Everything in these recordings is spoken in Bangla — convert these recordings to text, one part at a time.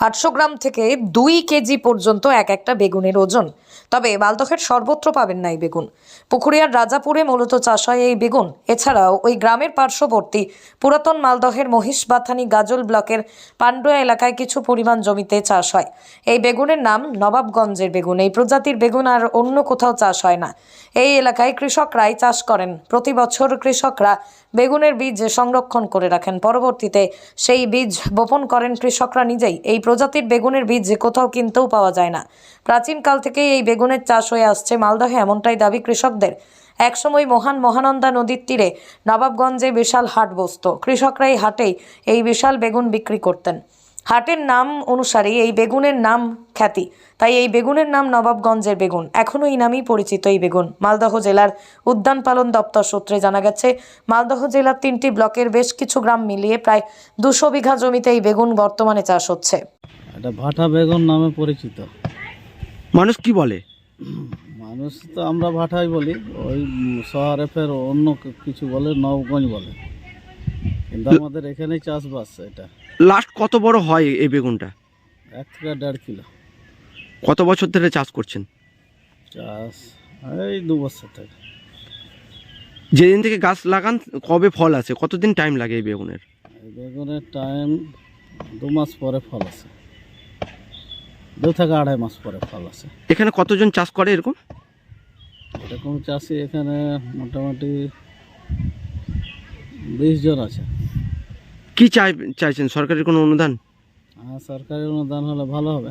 আটশো গ্রাম থেকে দুই কেজি পর্যন্ত এক একটা বেগুনের ওজন। তবে মালদহের সর্বত্র পাবেন না এই বেগুন। পুকুরিয়ার রাজাপুরে মূলত চাষ হয় এই বেগুন। এছাড়াও ওই গ্রামের পার্শ্ববর্তী পুরাতন মালদহের মহিষ বাথানি গাজল ব্লকের পান্ডুয়া এলাকায় কিছু পরিমাণ জমিতে চাষ হয়। এই বেগুনের নাম নবাবগঞ্জের বেগুন। এই প্রজাতির বেগুন আর অন্য কোথাও চাষ হয় না। এই এলাকায় কৃষকরাই চাষ করেন। প্রতি বছর কৃষকরা বেগুনের বীজ সংরক্ষণ করে রাখেন। পরবর্তীতে সেই বীজ বপন করেন কৃষকরা নিজেই। এই প্রজাতির বেগুনের বীজ যে কোথাও কিনতেও পাওয়া যায় না। প্রাচীন কাল থেকেই এই বেগুনের চাষ হয়ে আসছে মালদহে এমনটাই দাবি কৃষকদের। একসময় মহান মহানন্দা নদীর তীরে নবাবগঞ্জে বিশাল হাট বসত। কৃষকরা এই হাটেই এই বিশাল বেগুন বিক্রি করতেন। হাটের নাম অনুসারে এই বেগুনের নাম খ্যাতি। তাই এই বেগুনের নাম নবাবগঞ্জের বেগুন। এখনও এই নামেই পরিচিত এই বেগুন। মালদহ জেলার উদ্যান পালন দপ্তর সূত্রে জানা গেছে মালদহ জেলার তিনটি ব্লকের বেশ কিছু গ্রাম মিলিয়ে প্রায় দুশো বিঘা জমিতে এই বেগুন বর্তমানে চাষ হচ্ছে। এটা ভাটা বেগুন নামে পরিচিত। মানুষ কি বলে? মানুষ তো আমরা ভাটাই বলি। ওই শহরে ফের অন্য কিছু বলে নবগঞ্জ বলে। কিন্তু আমাদের এখানেই চাষবাস এটা। লাস্ট কত বড় হয় এই বেগুনটা? এক থেকে দেড় কিলো। কত বছর ধরে চাষ করছেন? চাষ এই দু বছর থেকে যেদিন থেকে গাছ লাগান কবে ফল আছে? কতদিন টাইম লাগে এই বেগুনের? বেগুনের টাইম দু মাস পরে ফল আসে দু থেকে আড়াই মাস পরে ফল আসে এখানে কতজন চাষ করে এরকম? এরকম চাষি এখানে মোটামুটি বিশ জন আছে। কি চাই চাইছেন? সরকারের কোনো অনুদান? আর সরকারি অনুদান হলে ভালো হবে।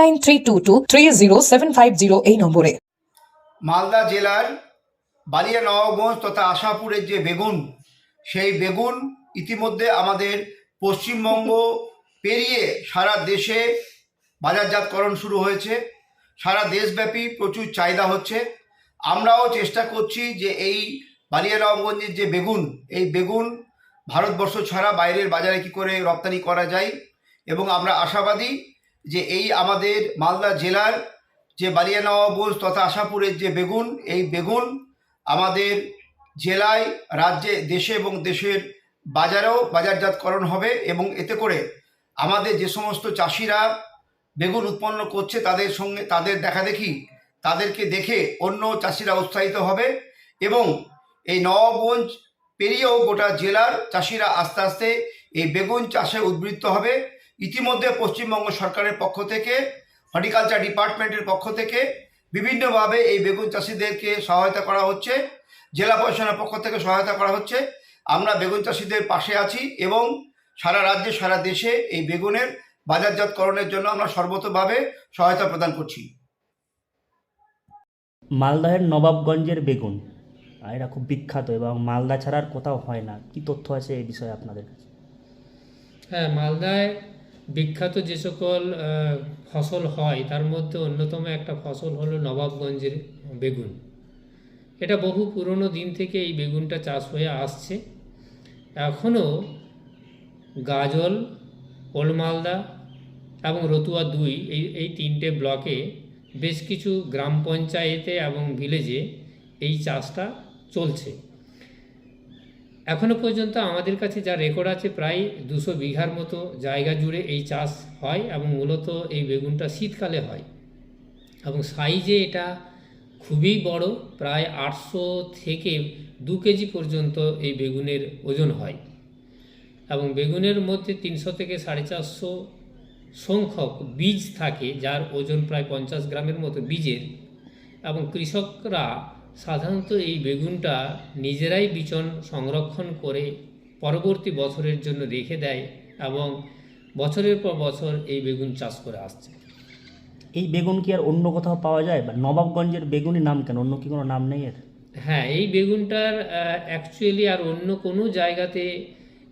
nine three two two three zero seven five zero এই নম্বরে। মালদা জেলার বালিয়া নবাবগঞ্জ তথা আশাপুরের যে বেগুন, সেই বেগুন ইতিমধ্যে আমাদের পশ্চিমবঙ্গ পেরিয়ে সারা দেশে বাজারজাতকরণ শুরু হয়েছে। সারা দেশব্যাপী প্রচুর চাহিদা হচ্ছে। আমরাও চেষ্টা করছি যে এই বালিয়া নবাবগঞ্জের যে বেগুন, এই বেগুন ভারতবর্ষ ছাড়া বাইরের বাজারে কি করে রপ্তানি করা যায় এবং আমরা আশাবাদী যে এই আমাদের মালদা জেলার যে বালিয়া নবাবগঞ্জ তথা আশাপুরের যে বেগুন, এই বেগুন আমাদের জেলায়, রাজ্যে, দেশে এবং দেশের বাজারেও বাজারজাতকরণ হবে এবং এতে করে আমাদের যে সমস্ত চাষিরা বেগুন উৎপন্ন করছে তাদের সঙ্গে তাদের দেখা দেখি তাদেরকে দেখে অন্য চাষিরা উৎসাহিত হবে এবং এই নবাবগঞ্জ পেরিয়েও গোটা জেলার চাষিরা আস্তে আস্তে এই বেগুন চাষে উদ্বৃত্ত হবে। ইতিমধ্যে পশ্চিমবঙ্গ সরকারের পক্ষ থেকে হর্টিকালচার ডিপার্টমেন্টের পক্ষ থেকে বিভিন্নভাবে এই বেগুন চাষিদেরকে সহায়তা করা হচ্ছে জেলা প্রশাসনের পক্ষ থেকে সহায়তা করা হচ্ছে। আমরা বেগুন চাষিদের পাশে আছি এবং সারা রাজ্যে সারা দেশে এই বেগুনের বাজারজাতকরণের জন্য আমরা সর্বতভাবে সহায়তা প্রদান করছি। মালদাহের নবাবগঞ্জের বেগুন। আর এরা খুব বিখ্যাত এবং মালদা ছাড়া আর কোথাও হয় না। কি তথ্য আছে এই বিষয়ে আপনাদের কাছে? হ্যাঁ মালদায় বিখ্যাত যে সকল ফসল হয়, তার মধ্যে অন্যতম একটা ফসল হলো নবাবগঞ্জের বেগুন। এটা বহু পুরনো দিন থেকে এই বেগুনটা চাষ হয়ে আসছে। এখনও গাজল, ওলমালদা এবং রতুয়া দুই, এই এই তিনটে ব্লকে বেশ কিছু গ্রাম পঞ্চায়েতে এবং ভিলেজে এই চাষটা চলছে। এখনও পর্যন্ত আমাদের কাছে যা রেকর্ড আছে প্রায় দুশো বিঘার মতো জায়গা জুড়ে এই চাষ হয় এবং মূলত এই বেগুনটা শীতকালে হয়। এবং সাইজে এটা খুবই বড়, প্রায় আটশো থেকে দু কেজি পর্যন্ত এই বেগুনের ওজন হয়। এবং বেগুনের মধ্যে তিনশো থেকে সাড়ে চারশো সংখ্যক বীজ থাকে, যার ওজন প্রায় পঞ্চাশ গ্রামের মতো বীজের। এবং কৃষকরা সাধারণত এই বেগুনটা নিজেরাই বিচন সংরক্ষণ করে পরবর্তী বছরের জন্য রেখে দেয় এবং বছরের পর বছর এই বেগুন চাষ করে আসছে। এই বেগুন কি আর অন্য কোথাও পাওয়া যায়? বা নবাবগঞ্জের বেগুনই নাম কেন? অন্য কি কোনো নাম নেই এর? হ্যাঁ এই বেগুনটার অ্যাকচুয়ালি আর অন্য কোনো জায়গাতে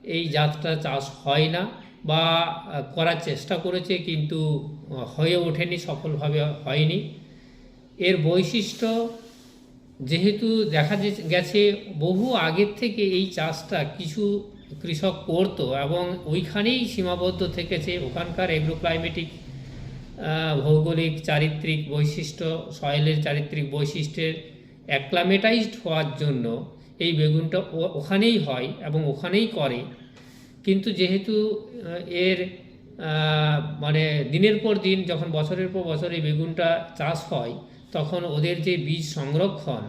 এই জাতটা চাষ হয় না বা করার চেষ্টা করেছে কিন্তু হয়ে ওঠেনি সফলভাবে হয়নি। এর বৈশিষ্ট্য যেহেতু দেখা গেছে বহু আগের থেকে এই চাষটা কিছু কৃষক করতো এবং ওইখানেই সীমাবদ্ধ থেকেছে। ওখানকার এগ্রোক্লাইমেটিক ভৌগোলিক, চারিত্রিক বৈশিষ্ট্য সয়েলের চারিত্রিক বৈশিষ্ট্যের অ্যাক্লামেটাইজড হওয়ার জন্য এই বেগুনটা ওখানেই হয় এবং ওখানেই করে। কিন্তু যেহেতু এর মানে দিনের পর দিন, যখন বছরের পর বছর এই বেগুনটা চাষ হয় তখন ওদের যে বীজ সংরক্ষণ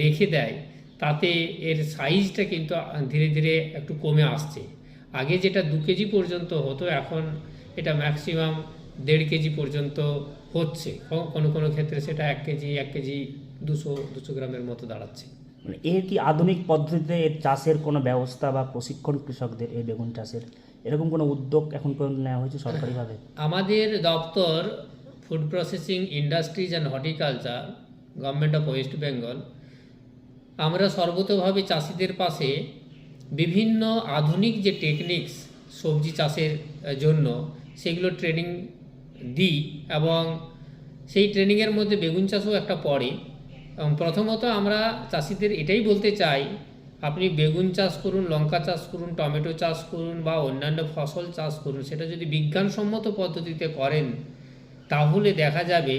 রেখে দেয় তাতে এর সাইজটা কিন্তু ধীরে ধীরে একটু কমে আসছে। আগে যেটা দু কেজি পর্যন্ত হতো এখন এটা ম্যাক্সিমাম দেড় কেজি পর্যন্ত হচ্ছে। কোনো কোনো ক্ষেত্রে সেটা এক কেজি এক কেজি দুশো দুশো গ্রামের মতো দাঁড়াচ্ছে। মানে এর কি আধুনিক পদ্ধতিতে এর চাষের কোনো ব্যবস্থা বা প্রশিক্ষণ কৃষকদের এই বেগুন চাষের এরকম কোনো উদ্যোগ এখন পর্যন্ত নেওয়া হয়েছে সরকারিভাবে? আমাদের দপ্তর food processing industries and horticulture government of West Bengal আমরা সর্বতভাবে চাষিদের পাশে বিভিন্ন আধুনিক যে টেকনিক্স সবজি চাষের জন্য সেগুলো ট্রেনিং দিই এবং সেই ট্রেনিংয়ের মধ্যে বেগুন চাষও একটা পড়ে। এবং প্রথমত আমরা চাষিদের এটাই বলতে চাই, আপনি বেগুন চাষ করুন, লঙ্কা চাষ করুন, টমেটো চাষ করুন বা অন্যান্য ফসল চাষ করুন, সেটা যদি বিজ্ঞানসম্মত পদ্ধতিতে করেন তাহলে দেখা যাবে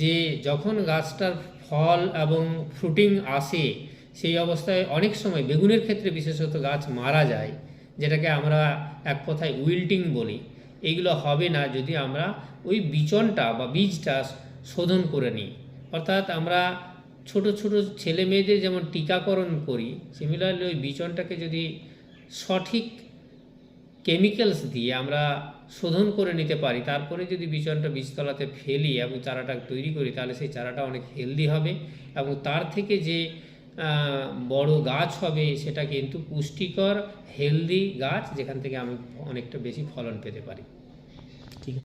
যে যখন গাছটার ফল এবং ফ্রুটিং আসে, সেই অবস্থায় অনেক সময় বেগুনের ক্ষেত্রে বিশেষত গাছ মারা যায়, যেটাকে আমরা এক কথায় উইল্টিং বলি। এগুলো হবে না যদি আমরা ওই বিচনটা বা বীজটা শোধন করে নিই। অর্থাৎ আমরা ছোট ছোট ছেলে মেয়েদের যেমন টিকাকরণ করি সিমিলারলি ওই বিচনটাকে যদি সঠিক কেমিক্যালস দিয়ে আমরা শোধন করে নিতে পারি। তারপরে যদি বীজনটা বীজতলাতে ফেলি এবং চারাটা তৈরি করি, তাহলে সেই চারাটা অনেক হেলদি হবে এবং তার থেকে যে বড় গাছ হবে সেটা কিন্তু পুষ্টিকর, হেলদি গাছ যেখান থেকে আমি অনেকটা বেশি ফলন পেতে পারি।